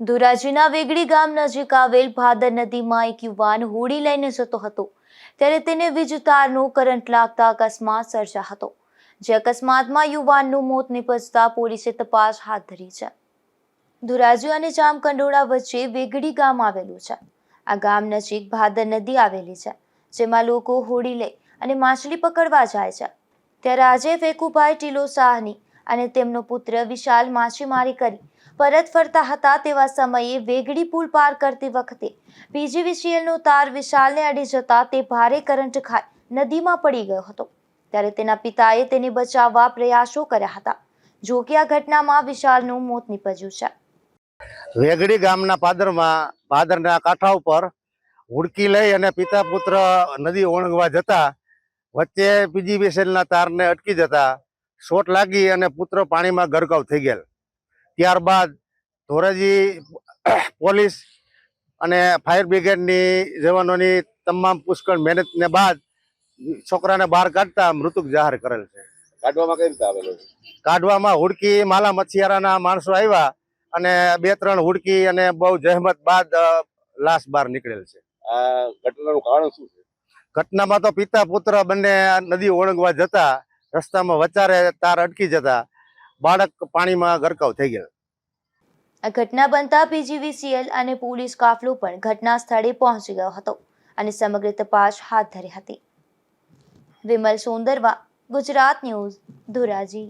ધોરાજીના વેગડી ગામ નજીક આવેલ ભાદર નદીમાં એક યુવાન હોડી લઈને જતો હતો. ત્યારે તેને વીજ તારનો કરંટ લાગતા અકસ્માત સર્જા હતો, જે અકસ્માતમાં યુવાનનું મોત નિપજતા પોલીસે તપાસ હાથ ધરી છે. ધોરાજી અને જામકંડોળા વચ્ચે વેગડી ગામ આવેલું છે. આ ગામ નજીક ભાદર નદી આવેલી છે, જેમાં લોકો હોડી લઈ અને માછલી પકડવા જાય છે. ત્યારે આજે ફેકુભાઈ ટીલો શાહની અને તેમનો પુત્ર વિશાલ માછીમારી કરી પરત ફરતા હતા તેવા સમયે વેગડી પુલ પાર કરતી વખતે પીજીવીસીએલનો તાર વિશાલને અડી જતા તે ભારે કરંટ ખાઈ નદીમાં પડી ગયો હતો. ત્યારે તેના પિતાએ તેને બચાવવા પ્રયાસો કર્યા હતા. જો કે આ ઘટનામાં વિશાલનું મોત નીપજ્યું છે. વેગડી ગામના પાદરમાં, પાદરના કાંઠા ઉપર હુડકી લઈ અને પિતા પુત્ર નદી ઓળંગવા જતા વચ્ચે પીજીવીસીએલના તારને અટકી જતા શોટ લાગી અને પુત્ર પાણીમાં ગરકાવ થઈ ગયેલ. ત્યારબાદ ધોરાજી પોલીસ અને ફાયર બ્રિગેડની જવાનોની તમામ પુષ્કળ મહેનતને બાદ છોકરાને બહાર કાઢતા મૃતક જાહેર કરેલ છે. કાઢવામાં કઈ રીતે આવેલો કાઢવામાં હુડકી માલા મચ્છિયારાના માણસો આવ્યા અને બે ત્રણ હુડકી અને બહુ જહેમત બાદ લાશ બહાર નીકળેલ છે. આ ઘટનાનું કારણ શું છે? ઘટનામાં તો પિતા પુત્ર બંને નદી ઓળંગવા જતા રસ્તામાં વચારે તાર અટકી જતા બાળક પાણીમાં ગરકાવ થઈ ગયા. આ ઘટના બનતા પીજીવીસીએલ અને પોલીસ કાફલો પણ ઘટના સ્થળે પહોંચી ગયો હતો અને સમગ્ર તપાસ હાથ ધરી હતી. વિમલ સોંદરવા, ગુજરાત ન્યૂઝ, ધોરાજી.